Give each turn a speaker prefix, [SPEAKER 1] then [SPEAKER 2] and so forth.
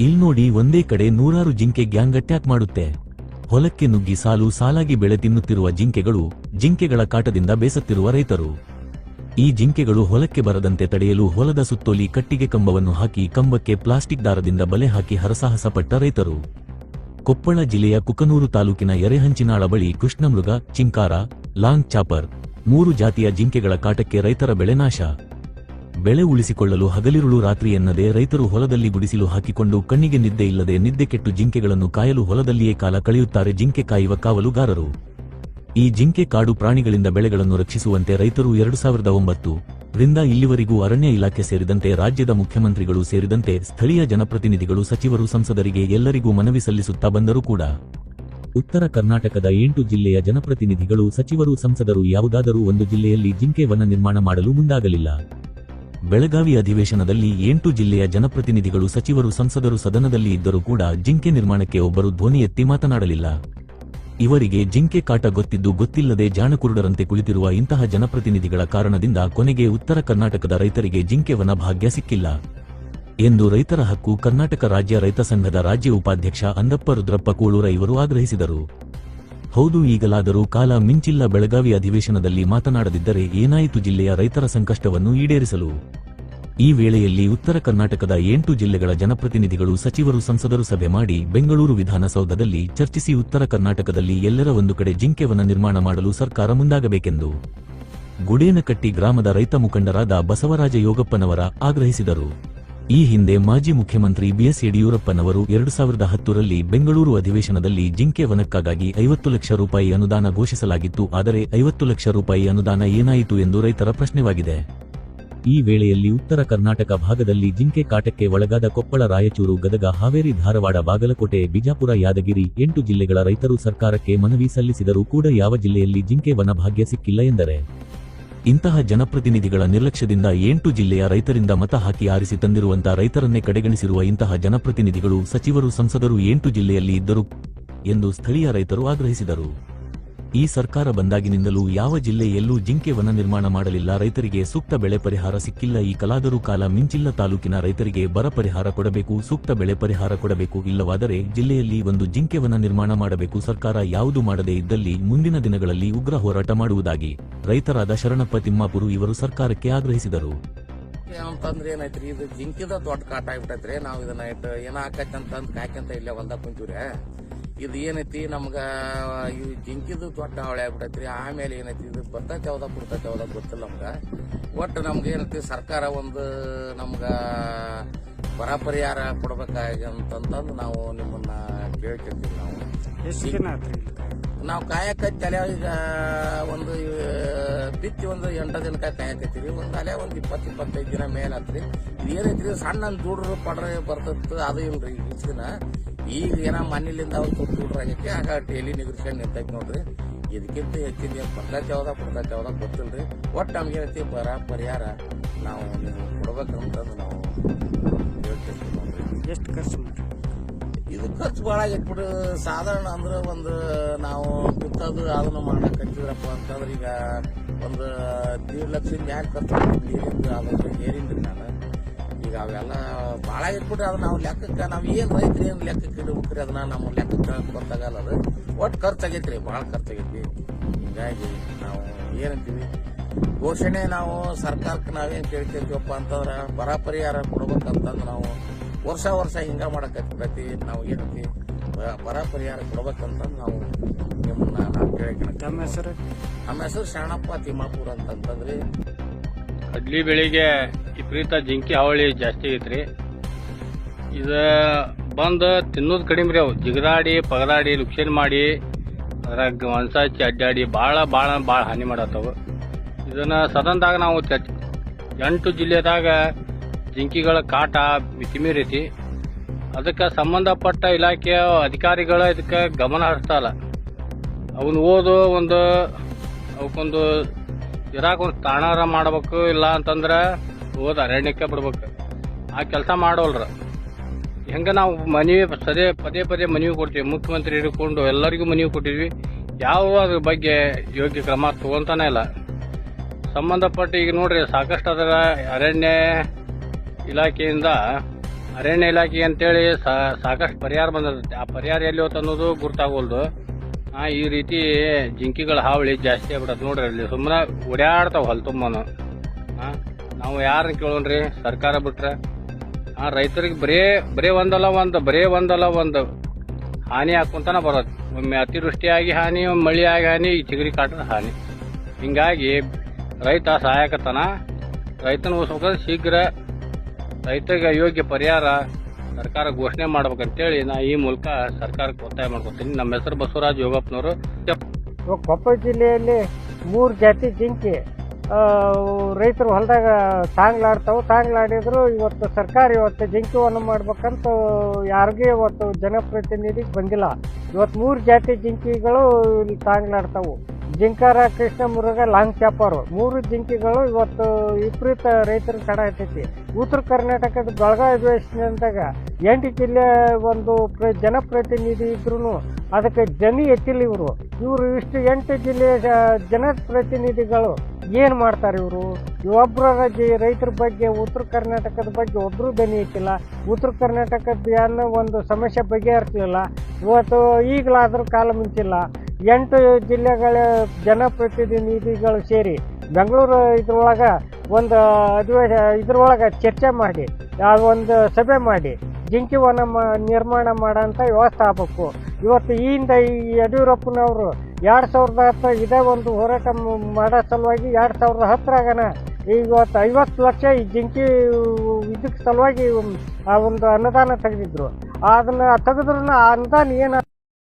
[SPEAKER 1] ಇಲ್ ನೋಡಿ ಒಂದೇ ಕಡೆ ನೂರಾರು ಜಿಂಕೆ ಗ್ಯಾಂಗ್ ಅಟ್ಯಾಕ್ ಮಾಡುತ್ತೆ. ಹೊಲಕ್ಕೆ ನುಗ್ಗಿ ಸಾಲು ಸಾಲಾಗಿ ಬೆಳೆ ತಿನ್ನುತ್ತಿರುವ ಜಿಂಕೆಗಳು ಜಿಂಕೆಗಳ ಕಾಟದಿಂದ ಬೇಸತ್ತಿರುವ ರೈತರು. ಈ ಜಿಂಕೆಗಳು ಹೊಲಕ್ಕೆ ಬರದಂತೆ ತಡೆಯಲು ಹೊಲದ ಸುತ್ತೋಲಿ ಕಟ್ಟಿಗೆ ಕಂಬವನ್ನು ಹಾಕಿ ಕಂಬಕ್ಕೆ ಪ್ಲಾಸ್ಟಿಕ್ ದಾರದಿಂದ ಬಲೆ ಹಾಕಿ ಹರಸಾಹಸ ಪಟ್ಟ ರೈತರು. ಕೊಪ್ಪಳ ಜಿಲ್ಲೆಯ ಕುಕನೂರು ತಾಲೂಕಿನ ಎರೆಹಂಚಿನಾಳ ಬಳಿ ಕೃಷ್ಣಮೃಗ, ಚಿಂಕಾರ, ಲಾಂಗ್ ಚಾಪರ್ ಮೂರು ಜಾತಿಯ ಜಿಂಕೆಗಳ ಕಾಟಕ್ಕೆ ರೈತರ ಬೆಳೆ ನಾಶ. ಬೆಳೆ ಉಳಿಸಿಕೊಳ್ಳಲು ಹಗಲಿರುಳು ರಾತ್ರಿ ಎನ್ನದೆ ರೈತರು ಹೊಲದಲ್ಲಿ ಗುಡಿಸಿಲು ಹಾಕಿಕೊಂಡು ಕಣ್ಣಿಗೆ ನಿದ್ದೆ ಇಲ್ಲದೆ ನಿದ್ದೆ ಕೆಟ್ಟು ಜಿಂಕೆಗಳನ್ನು ಕಾಯಲು ಹೊಲದಲ್ಲಿಯೇ ಕಾಲ ಕಳೆಯುತ್ತಾರೆ ಜಿಂಕೆ ಕಾಯುವ ಕಾವಲುಗಾರರು. ಈ ಜಿಂಕೆ ಕಾಡು ಪ್ರಾಣಿಗಳಿಂದ ಬೆಳೆಗಳನ್ನು ರಕ್ಷಿಸುವಂತೆ ರೈತರು ಎರಡು ಸಾವಿರದ ಒಂಬತ್ತು ರಿಂದ ಇಲ್ಲಿವರೆಗೂ ಅರಣ್ಯ ಇಲಾಖೆ ಸೇರಿದಂತೆ ರಾಜ್ಯದ ಮುಖ್ಯಮಂತ್ರಿಗಳು ಸೇರಿದಂತೆ ಸ್ಥಳೀಯ ಜನಪ್ರತಿನಿಧಿಗಳು ಸಚಿವರು ಸಂಸದರಿಗೆ ಎಲ್ಲರಿಗೂ ಮನವಿ ಸಲ್ಲಿಸುತ್ತಾ ಬಂದರೂ ಕೂಡ ಉತ್ತರ ಕರ್ನಾಟಕದ ಎಂಟು ಜಿಲ್ಲೆಯ ಜನಪ್ರತಿನಿಧಿಗಳು ಸಚಿವರು ಸಂಸದರು ಯಾವುದಾದರೂ ಒಂದು ಜಿಲ್ಲೆಯಲ್ಲಿ ಜಿಂಕೆ ವನ ನಿರ್ಮಾಣ ಮಾಡಲು ಮುಂದಾಗಲಿಲ್ಲ. ಬೆಳಗಾವಿ ಅಧಿವೇಶನದಲ್ಲಿ ಎಂಟು ಜಿಲ್ಲೆಯ ಜನಪ್ರತಿನಿಧಿಗಳು ಸಚಿವರು ಸಂಸದರು ಸದನದಲ್ಲಿ ಇದ್ದರೂ ಕೂಡ ಜಿಂಕೆ ನಿರ್ಮಾಣಕ್ಕೆ ಒಬ್ಬರು ಧ್ವನಿ ಎತ್ತಿ ಮಾತನಾಡಲಿಲ್ಲ. ಇವರಿಗೆ ಜಿಂಕೆ ಕಾಟ ಗೊತ್ತಿದ್ದು ಗೊತ್ತಿಲ್ಲದೆ ಜಾಣಕುರುಡರಂತೆ ಕುಳಿತಿರುವ ಇಂತಹ ಜನಪ್ರತಿನಿಧಿಗಳ ಕಾರಣದಿಂದ ಕೊನೆಗೆ ಉತ್ತರ ಕರ್ನಾಟಕದ ರೈತರಿಗೆ ಜಿಂಕೆ ವನ ಭಾಗ್ಯ ಸಿಕ್ಕಿಲ್ಲ. ಎಂದು ರೈತರ ಹಕ್ಕು ಕರ್ನಾಟಕ ರಾಜ್ಯ ರೈತ ಸಂಘದ ರಾಜ್ಯ ಉಪಾಧ್ಯಕ್ಷ ಅಂದಪ್ಪ ರುದ್ರಪ್ಪ ಕೋಳೂರ ಇವರು ಆಗ್ರಹಿಸಿದರು. ಹೌದು, ಈಗಲಾದರೂ ಕಾಲ ಮಿಂಚಿಲ್ಲ. ಬೆಳಗಾವಿ ಅಧಿವೇಶನದಲ್ಲಿ ಮಾತನಾಡದಿದ್ದರೆ ಏನಾಯಿತು? ಜಿಲ್ಲೆಯ ರೈತರ ಸಂಕಷ್ಟವನ್ನು ಈಡೇರಿಸಲು. ಈ ವೇಳೆಯಲ್ಲಿ ಉತ್ತರ ಕರ್ನಾಟಕದ ಎಂಟು ಜಿಲ್ಲೆಗಳ ಜನಪ್ರತಿನಿಧಿಗಳು, ಸಚಿವರು, ಸಂಸದರು ಸಭೆ ಮಾಡಿ ಬೆಂಗಳೂರು ವಿಧಾನಸೌಧದಲ್ಲಿ ಚರ್ಚಿಸಿ ಉತ್ತರ ಕರ್ನಾಟಕದಲ್ಲಿ ಎಲ್ಲರ ಒಂದು ಕಡೆ ಜಿಂಕೆವನ ನಿರ್ಮಾಣ ಮಾಡಲು ಸರ್ಕಾರ ಮುಂದಾಗಬೇಕೆಂದು ಗುಡೇನಕಟ್ಟಿ ಗ್ರಾಮದ ರೈತ ಮುಖಂಡರಾದ ಬಸವರಾಜ ಯೋಗಪ್ಪನವರ ಆಗ್ರಹಿಸಿದರು. ಈ ಹಿಂದೆ ಮಾಜಿ ಮುಖ್ಯಮಂತ್ರಿ ಬಿಎಸ್ ಯಡಿಯೂರಪ್ಪನವರು ಎರಡು ಸಾವಿರದ ಹತ್ತರಲ್ಲಿ ಬೆಂಗಳೂರು ಅಧಿವೇಶನದಲ್ಲಿ ಜಿಂಕೆ ವನಕ್ಕಾಗಿ ಐವತ್ತು ಲಕ್ಷ ರೂಪಾಯಿ ಅನುದಾನ ಘೋಷಿಸಲಾಗಿತ್ತು. ಆದರೆ ಐವತ್ತು ಲಕ್ಷ ರೂಪಾಯಿ ಅನುದಾನ ಏನಾಯಿತು ಎಂದು ರೈತರ ಪ್ರಶ್ನೆವಾಗಿದೆ. ಈ ವೇಳೆಯಲ್ಲಿ ಉತ್ತರ ಕರ್ನಾಟಕ ಭಾಗದಲ್ಲಿ ಜಿಂಕೆ ಕಾಟಕ್ಕೆ ಒಳಗಾದ ಕೊಪ್ಪಳ, ರಾಯಚೂರು, ಗದಗ, ಹಾವೇರಿ, ಧಾರವಾಡ, ಬಾಗಲಕೋಟೆ, ಬಿಜಾಪುರ, ಯಾದಗಿರಿ ಎಂಟು ಜಿಲ್ಲೆಗಳ ರೈತರು ಸರ್ಕಾರಕ್ಕೆ ಮನವಿ ಸಲ್ಲಿಸಿದರೂ ಕೂಡ ಯಾವ ಜಿಲ್ಲೆಯಲ್ಲಿ ಜಿಂಕೆ ವನ ಭಾಗ್ಯ ಸಿಕ್ಕಿಲ್ಲ ಎಂದರೆ ಇಂತಹ ಜನಪ್ರತಿನಿಧಿಗಳ ನಿರ್ಲಕ್ಷ್ಯದಿಂದ ಎಂಟು ಜಿಲ್ಲೆಯ ರೈತರಿಂದ ಮತ ಹಾಕಿ ಆರಿಸಿ ತಂದಿರುವಂತಹ ರೈತರನ್ನೇ ಕಡೆಗಣಿಸಿರುವ ಇಂತಹ ಜನಪ್ರತಿನಿಧಿಗಳು ಸಚಿವರು, ಸಂಸದರು ಎಂಟು ಜಿಲ್ಲೆಯಲ್ಲಿ ಇದ್ದರು ಎಂದು ಸ್ಥಳೀಯ ರೈತರು ಆಗ್ರಹಿಸಿದರು. ಈ ಸರ್ಕಾರ ಬಂದಾಗಿನಿಂದಲೂ ಯಾವ ಜಿಲ್ಲೆಯಲ್ಲೂ ಜಿಂಕೆ ವನ ನಿರ್ಮಾಣ ಮಾಡಲಿಲ್ಲ. ರೈತರಿಗೆ ಸೂಕ್ತ ಬೆಳೆ ಪರಿಹಾರ ಸಿಕ್ಕಿಲ್ಲ. ಈ ಕಲಾದರೂ ಕಾಲ ಮಿಂಚಿಲ್ಲ. ತಾಲೂಕಿನ ರೈತರಿಗೆ ಬರ ಪರಿಹಾರ ಕೊಡಬೇಕು, ಸೂಕ್ತ ಬೆಳೆ ಪರಿಹಾರ ಕೊಡಬೇಕು. ಇಲ್ಲವಾದರೆ ಜಿಲ್ಲೆಯಲ್ಲಿ ಒಂದು ಜಿಂಕೆ ವನ ನಿರ್ಮಾಣ ಮಾಡಬೇಕು. ಸರ್ಕಾರ ಯಾವುದು ಮಾಡದೇ ಇದ್ದಲ್ಲಿ ಮುಂದಿನ ದಿನಗಳಲ್ಲಿ ಉಗ್ರ ಹೋರಾಟ ಮಾಡುವುದಾಗಿ ರೈತರಾದ ಶರಣಪ್ಪ ತಿಮ್ಮಾಪುರು ಇವರು ಸರ್ಕಾರಕ್ಕೆ ಆಗ್ರಹಿಸಿದರು.
[SPEAKER 2] ಅಂತಂದ್ರೆ ಏನೈತ್ರಿ ಇದು ಜಿಂಕಿದ ದೊಡ್ಡ ಕಾಟ ಆಗ್ಬಿಟ್ಟೈತ್ರಿ. ನಾವು ಇದನ್ನ ಏನ ಅಂದ್ ಕಾಯ್ಕಂತ ಇಲ್ಲೇ ಹೊಲ್ದಾಗ ಕುಂತೀವ್ರಿ. ಇದು ಏನೈತಿ? ನಮ್ಗ ಈ ಜಿಂಕಿದು ದೊಡ್ಡ ಹಾವಳಿ ಆಗ್ಬಿಟ್ಟೈತ್ರಿ ಆಮೇಲೆ ಏನೈತಿ? ಇದು ಬರ್ತೈತಿ ಯಾವ್ದ ಬಿಡ್ತೈತೆ ಯಾವ್ದ ಗೊತ್ತಿಲ್ಲ ನಮ್ಗೆ. ಒಟ್ಟು ನಮ್ಗೆ ಏನೈತಿ? ಸರ್ಕಾರ ಒಂದು ನಮ್ಗೆ ಬರ ಪರಿಹಾರ ಕೊಡ್ಬೇಕಾಗಂತಂದು ನಾವು ನಿಮ್ಮನ್ನ ಕೇಳ್ತಿರ್ತೀವಿ ನಾವು.
[SPEAKER 3] ಎಷ್ಟು ದಿನ
[SPEAKER 2] ನಾವು ಕಾಯಕ ತಲೆ ಈಗ ಒಂದು ಬಿತ್ತಿ ಒಂದು ಎಂಟು ದಿನಕ್ಕೆ ಕಾಯಕತ್ತೀವಿ ಒಂದು ಅಲೆ ಒಂದು ಇಪ್ಪತ್ತು ಇಪ್ಪತ್ತೈದು ದಿನ ಮೇಲೆ ಆತ್ರಿ. ಇದು ಏನೈತ್ರಿ? ಸಣ್ಣ ದುಡ್ರು ಪಡ್ರೆ ಬರ್ತದ ಅದು ಇಲ್ರಿ ಈ ಇಷ್ಟ್ ದಿನ. ಈಗ ಏನ ಮನೇಲಿಂದ ಅವ್ರು ದುಡ್ರು ಆಗೈತಿ. ಆಗ ಡೈಲಿ ನಿಗರ್ಸ್ಕೊಂಡು ನಿಂತೈತಿ ನೋಡ್ರಿ. ಇದಕ್ಕಿಂತ ಹೆಚ್ಚಿನ ಏನು ಬರ್ತೈತೆ ಯಾವ್ದ ಕೊಡ್ತೈತೆ ಯಾವ್ದ ಗೊತ್ತಿಲ್ರಿ. ಒಟ್ಟು ನಮ್ಗೆ ಏನೈತಿ ಬರ ಪರಿಹಾರ ನಾವು ನೀವು ಕೊಡ್ಬೇಕಂತಂದು ನಾವು ನೋಡ್ರಿ.
[SPEAKER 3] ಎಷ್ಟು ಖರ್ಚು
[SPEAKER 2] ಇದು ಖರ್ಚು ಭಾಳ ಆಗೈತೆ ಬಿಡು. ಸಾಧಾರಣ ಅಂದ್ರೆ ಒಂದು ನಾವು ಬಿತ್ತದು ಅದನ್ನು ಮಾಡಕ್ ಹಚ್ಚಿದ್ರಪ್ಪ ಅಂತಂದ್ರೆ ಈಗ ಒಂದು ದೀಡ್ ಲಕ್ಷ ಮ್ಯಾಲ ಖರ್ಚು ನೀರಿಂದ ಅದಕ್ಕೆ ಏರಿಂದ್ರಿ ನಾನು ಈಗ ಅವೆಲ್ಲ ಭಾಳ ಇಟ್ಬಿಟ್ರೆ ಅದು ನಾವು ಲೆಕ್ಕಕ್ಕೆ ನಾವು ಏನು ರೈತರು ಏನು ಲೆಕ್ಕಕ್ಕೆ ಇಡ್ಬೇಕ್ರಿ ಅದನ್ನ ನಮ್ಮ ಲೆಕ್ಕಕ್ಕೆ ಗೊತ್ತಾಗಲ್ಲ ಅದು. ಒಟ್ಟು ಖರ್ಚು ಆಗೈತ್ರಿ ಭಾಳ ಖರ್ಚಾಗೈತಿ ಆಗೈತಿ ಹಿಂಗಾಗಿ ನಾವು ಏನಂತೀವಿ ಘೋಷಣೆ ನಾವು ಸರ್ಕಾರಕ್ಕೆ ನಾವೇನು ಕೇಳ್ತಿರ್ತೀವಪ್ಪ ಅಂತಂದ್ರೆ ಬರ ಪರಿಹಾರ ಕೊಡ್ಬೇಕಂತಂದ್ರೆ ನಾವು ವರ್ಷ ವರ್ಷ ಹಿಂಗೆ ಮಾಡಕತ್ತಿ ನಾವು ಏನಂತಿ ಬ- ಬರ ಪರಿಹಾರ ಕೊಡ್ಬೇಕಂತಂದು ನಾವು ನಿಮ್ಮನ್ನ ನಾವು ಕೇಳಕ್ಕೆ
[SPEAKER 3] ನಮ್ಮ ಹೆಸರು?
[SPEAKER 2] ನಮ್ಮ ಹೆಸರು ಶರಣಪ್ಪ ತಿಮ್ಮಾಪುರ ಅಂತಂತಂದ್ರಿ.
[SPEAKER 4] ಕಡ್ಲಿ ಬೆಳೆಗೆ ವಿಪರೀತ ಜಿಂಕಿ ಹಾವಳಿ ಜಾಸ್ತಿ ಐತ್ರಿ. ಇದು ಬಂದು ತಿನ್ನೋದು ಕಡಿಮೆ ರೀ ಅವು. ಜಿಗದಾಡಿ, ಪಗದಾಡಿ ಲುಕ್ಷನ್ ಮಾಡಿ, ಅದ್ರಾಗ ಹಚ್ಚಿ ಅಡ್ಡಾಡಿ ಭಾಳ ಭಾಳ ಭಾಳ ಹಾನಿ ಮಾಡತ್ತವು. ಇದನ್ನು ಸದನದಾಗ ನಾವು ಎಂಟು ಜಿಲ್ಲೆದಾಗ ಜಿಂಕಿಗಳ ಕಾಟ ಮಿತಿಮೀರೈತಿ ಅದಕ್ಕೆ ಸಂಬಂಧಪಟ್ಟ ಇಲಾಖೆಯ ಅಧಿಕಾರಿಗಳು ಇದಕ್ಕೆ ಗಮನ ಹರಿಸ್ತಾರ ಅವನು ಓದು ಒಂದು, ಅವಕ್ಕೊಂದು ಇರಾಕ ಒಂದು ತಾಣಾರ ಮಾಡಬೇಕು ಇಲ್ಲ ಅಂತಂದ್ರೆ ಹೋದ ಅರಣ್ಯಕ್ಕೆ ಬಿಡ್ಬೇಕು. ಆ ಕೆಲಸ ಮಾಡೋಲ್ರ. ಹೆಂಗ ನಾವು ಮನವಿ ಸದೇ ಪದೇ ಪದೇ ಮನವಿ ಕೊಡ್ತೀವಿ. ಮುಖ್ಯಮಂತ್ರಿ ಹಿಡ್ಕೊಂಡು ಎಲ್ಲರಿಗೂ ಮನವಿ ಕೊಟ್ಟಿದ್ವಿ. ಯಾವ ಅದ್ರ ಬಗ್ಗೆ ಯೋಗ್ಯ ಕ್ರಮ ತಗೊಂತಾನೆ ಇಲ್ಲ. ಸಂಬಂಧಪಟ್ಟ ಈಗ ನೋಡ್ರಿ, ಸಾಕಷ್ಟು ಅದರ ಅರಣ್ಯ ಇಲಾಖೆಯಿಂದ, ಅರಣ್ಯ ಇಲಾಖೆ ಅಂತೇಳಿ ಸಾಕಷ್ಟು ಪರಿಹಾರ ಬಂದಿರುತ್ತೆ ಆ ಪರಿಹಾರ ಎಲ್ಲಿ ಹೋತ್ ಅನ್ನೋದು ಗುರ್ತಾಗೋಲ್ದು. ಈ ರೀತಿ ಜಿಂಕಿಗಳ ಹಾವಳಿ ಜಾಸ್ತಿ ಆಗ್ಬಿಡತ್ತೆ ನೋಡ್ರಿ ಅಲ್ಲಿ. ಸುಮ್ಮನೆ ಓಡಾಡ್ತಾವೆ ಹೊಲ ತುಂಬಾನು. ಆ? ನಾವು ಯಾರನ್ನ ಕೇಳೋಣ್ರಿ? ಸರ್ಕಾರ ಬಿಟ್ರೆ? ಆ ರೈತರಿಗೆ ಬರೇ ಬರೇ ಒಂದಲ್ಲ ಒಂದು, ಬರೇ ಒಂದಲ್ಲ ಒಂದು ಹಾನಿ ಹಾಕೊಂತಾನೆ ಬರೋದು. ಒಮ್ಮೆ ಅತಿವೃಷ್ಟಿಯಾಗಿ ಹಾನಿ, ಒಮ್ಮೆ ಮಳೆಯಾಗಿ ಹಾನಿ, ಈ ಚಿಗರಿ ಕಾಟದ ಹಾನಿ. ಹಿಂಗಾಗಿ ರೈತ ಸಹಾಯಕತನ, ರೈತನ ಉಳಿಸ್ಬೇಕಾದ್ರೆ ಶೀಘ್ರ ರೈತರಿಗೆ ಯೋಗ್ಯ ಪರಿಹಾರ ಸರ್ಕಾರ ಘೋಷಣೆ ಮಾಡ್ಬೇಕಂತೇಳಿ ನಾ ಈ ಮೂಲಕ ಸರ್ಕಾರಕ್ಕೆ ಒತ್ತಾಯ ಮಾಡ್ಕೊತೀನಿ. ನಮ್ಮ ಹೆಸರು ಬಸವರಾಜ್ ಯೋಗಪ್ಪನವರು.
[SPEAKER 3] ಕೊಪ್ಪಳ ಜಿಲ್ಲೆಯಲ್ಲಿ ಮೂರು ಜಾತಿ ಜಿಂಕಿ. ರೈತರು ಹೊಲದಾಗ ತಾಂಗ್ಲಾಡ್ತಾವೆ ತಾಂಗ್ಲಾಡಿದ್ರು ಇವತ್ತು ಸರ್ಕಾರ ಇವತ್ತು ಜಿಂಕಿವನ್ನು ಮಾಡ್ಬೇಕಂತ ಯಾರಿಗೂ ಇವತ್ತು ಜನಪ್ರತಿನಿಧಿಗೆ ಬಂದಿಲ್ಲ. ಇವತ್ತು ಮೂರು ಜಾತಿ ಜಿಂಕಿಗಳು ಇಲ್ಲಿ ತಾಂಗ್ಲಾಡ್ತಾವೆ ಜಿಂಕಾರ ಕೃಷ್ಣ ಮುರುಗ ಲಾಂಗ್ ಚಾಪರು ಮೂರು ಜಿಂಕಿಗಳು ಇವತ್ತು ವಿಪರೀತ ರೈತರ ಕಡ ಹತ್ತೈತಿ. ಉತ್ತರ ಕರ್ನಾಟಕದ ಬೆಳಗಾವಿ ಅಧಿವೇಶನದಾಗ ಎಂಟು ಜಿಲ್ಲೆ ಒಂದು ಪ್ರ, ಜನಪ್ರತಿನಿಧಿ ಇದ್ರೂ ಅದಕ್ಕೆ ಜನಿ ಎತ್ತಿಲ್ಲ ಇವರು. ಇವರು ಇಷ್ಟು ಎಂಟು ಜಿಲ್ಲೆಯ ಜನಪ್ರತಿನಿಧಿಗಳು. ಏನು ಮಾಡ್ತಾರೆ ಇವರು? ಒಬ್ಬರ ರೈತರ ಬಗ್ಗೆ, ಉತ್ತರ ಕರ್ನಾಟಕದ ಬಗ್ಗೆ ಒಬ್ಬರು ದನಿ ಇಟ್ಟಿಲ್ಲ. ಉತ್ತರ ಕರ್ನಾಟಕದ ಅನ್ನೋ ಒಂದು ಸಮಸ್ಯೆ ಬಗೆಹರಿಸಲಿಲ್ಲ. ಇವತ್ತು ಈಗಲಾದರೂ ಕಾಲ ಮುಂಚಿಲ್ಲ. ಎಂಟು ಜಿಲ್ಲೆಗಳ ಜನಪ್ರತಿನಿಧಿಗಳು ಸೇರಿ ಬೆಂಗಳೂರು ಇದ್ರೊಳಗೆ ಒಂದು ಅಧಿವೇಶ, ಇದ್ರೊಳಗೆ ಚರ್ಚೆ ಮಾಡಿ ಒಂದು ಸಭೆ ಮಾಡಿ ಜಿಂಕಿವನ ನಿರ್ಮಾಣ ಮಾಡೋಂಥ ವ್ಯವಸ್ಥೆ ಆಗಬೇಕು ಇವತ್ತು ಈ ಹಿಂದೆ ಈ ಯಡಿಯೂರಪ್ಪನವರು ಎರಡು ಸಾವಿರದ ಹತ್ತು ಇದೇ ಒಂದು ಹೋರಾಟ ಮಾಡೋ ಸಲುವಾಗಿ ಎರಡು ಸಾವಿರದ ಹತ್ತರಾಗನ ಇವತ್ತು ಐವತ್ತು ಲಕ್ಷ ಈ ಜಿಂಕಿ ಇದಕ್ಕೆ ಸಲುವಾಗಿ, ಆ ಒಂದು ಅನುದಾನ ತೆಗೆದಿದ್ರು. ಅದನ್ನು ತೆಗೆದ್ರೂ ಆ ಅನುದಾನ ಏನು